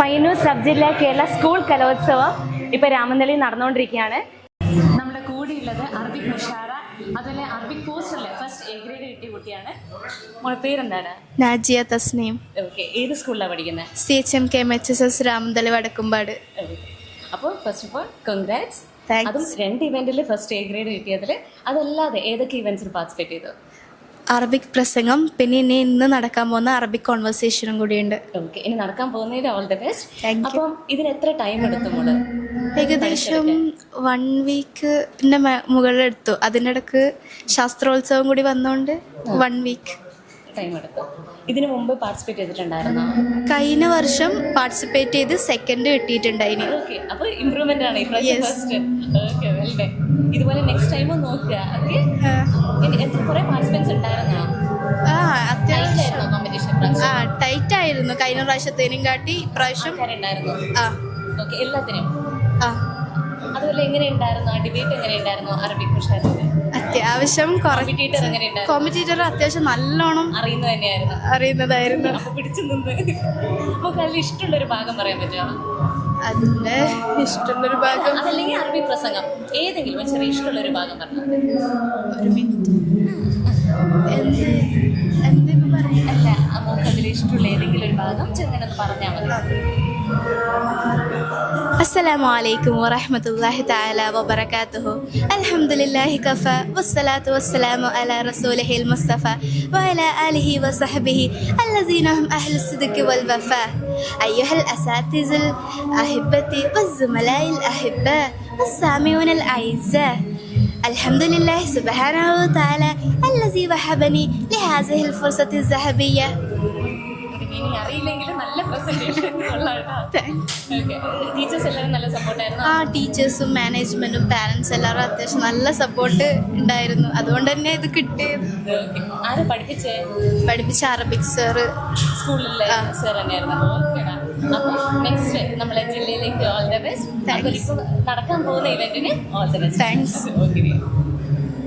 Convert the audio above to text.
Payyanur sub ജില്ലാ Kerala school കലോത്സവം ഇപ്പൊ രാമന്തളി നടന്നുകൊണ്ടിരിക്കുകയാണ് നമ്മുടെ കൂടെയുള്ളത് അറബിക് മുഷാറ അതുപോലെ അറബിക് പോസ്റ്ററിലെ ഫസ്റ്റ് എ ഗ്രേഡ് കിട്ടിയ കുട്ടിയാണ്. മോളെ പേരെന്താണ്? നാജിയ തസ്നീം. ഓക്കെ ഏത് സ്കൂളിലാണ് പഠിക്കുന്നത് C H M K M H S S Ramanthali Vadakkumpad അപ്പോൾ ഫസ്റ്റ് ഓഫ് ഓൾ കൺഗ്രാറ്റ്സ്. അതും രണ്ട് ഇവന്റിൽ ഫസ്റ്റ് എ ഗ്രേഡ് കിട്ടിയതിൽ അതല്ലാതെ ഏതൊക്കെ ഇവന്റ്സിൽ പാർട്ടിസിപ്പേറ്റ് ചെയ്തു? അറബിക് പ്രസംഗം. പിന്നെ ഇനി ഇന്ന് നടക്കാൻ പോകുന്ന അറബിക് കോൺവെർസേഷനും കൂടിയുണ്ട്. ഓക്കെ ഇനി നടക്കാൻ പോകുന്നതിന് ഓൾ ദി ബെസ്റ്റ്. അപ്പം ഇതിന് എത്ര ടൈം എടുത്തു മോൾ? ഏകദേശം വൺ വീക്കിന്റെ മുകളിലെടുത്തു അതിനിടക്ക് ശാസ്ത്രോത്സവം കൂടി വന്നോണ്ട് വൺ വീക്ക് ടൈം എടുത്തു. ഇതിനു മുമ്പ് പാർട്ടിസിപ്പേറ്റ് ചെയ്തിട്ടുണ്ടായിരുന്നോ? കഴിഞ്ഞ വർഷം പാർട്ടിസിപ്പേറ്റ് ചെയ്ത് സെക്കൻഡ് കിട്ടിയിട്ടുണ്ടായിന്. ഓക്കെ അപ്പൊ ഇമ്പ്രൂവ്മെന്റ് ആണ്. ഇപ്രാവശ്യം ഇതുപോലെ നെക്സ്റ്റ് ടൈമും നോക്കുക. ഓക്കെ കുറെ പാർട്ടിസിപ്പൻസ് ആ ടൈറ്റ് ആയിരുന്നു കഴിഞ്ഞ പ്രാവശ്യത്തേനും കാട്ടി ഇപ്രാവശ്യം ആ. ഓക്കെ എല്ലാത്തിനും? ആ. അതുപോലെ എങ്ങനെ ഉണ്ടായിരുന്നു? ആ ഡിബേറ്റ് എങ്ങനെ ഉണ്ടായിരുന്നു? അറബിക് അത്യാവശ്യം കോമ്പറ്റീറ്റർ എങ്ങനെ കോമ്പറ്റീറ്റർ അത്യാവശ്യം നല്ലോണം അറിയുന്നത് തന്നെയായിരുന്നു. അറിയുന്നതായിരുന്നു. അപ്പൊ പിടിച്ചു നിന്ന്. നമുക്ക് അതിൽ ഇഷ്ടമുള്ള ഒരു ഭാഗം പറയാൻ പറ്റുമോ? അതിന്റെ ഇഷ്ടമുള്ളൊരു ഭാഗം അതല്ലെങ്കിൽ അറബി പ്രസംഗം. ഏതെങ്കിലും ചെറിയ ഇഷ്ടമുള്ള ഒരു ഭാഗം പറഞ്ഞു. ഒരു മിനിറ്റ്. എന്ത് എന്തിപ്പോ പറയാ അല്ല നമുക്ക് അതിൽ ഇഷ്ടമുള്ള ഏതെങ്കിലും ഒരു ഭാഗം ചെറുങ്ങനെ ഒന്ന് പറഞ്ഞാൽ മതി السلام عليكم ورحمة الله تعالى وبركاته الحمد لله كفى والصلاة والسلام على رسوله المصطفى وعلى آله وصحبه الذين هم أهل الصدق والوفاء أيها الأساتذة الأحبة والزملاء الأحباء والسامعون الأعزاء الحمد لله سبحانه وتعالى الذي وهبني لهذه الفرصة الذهبية ഇത് മീനിങ് അറിയില്ലെങ്കിലും നല്ല പ്രസന്റേഷൻ ടീച്ചേഴ്സ് എല്ലാവരും നല്ല സപ്പോർട്ടായിരുന്നു ആ ടീച്ചേഴ്സും മാനേജ്മെന്റും പാരൻസ് എല്ലാവരും അത്യാവശ്യം നല്ല സപ്പോർട്ട് ഉണ്ടായിരുന്നു അതുകൊണ്ട് തന്നെ ഇത് കിട്ടിയത് ആരെ പഠിപ്പിച്ചേ പഠിപ്പിച്ച അറബിക് സാറ് സ്കൂളിലെ ആ. സാർ തന്നെയായിരുന്നു ഓക്കേടാ അപ്പോൾ നെക്സ്റ്റ് നമ്മളെ ജില്ലയിലേക്ക് ഓൾ ദ ബെസ്റ്റ്. നടക്കാൻ പോകുന്ന ഇവന്റിന് all the best thanks okay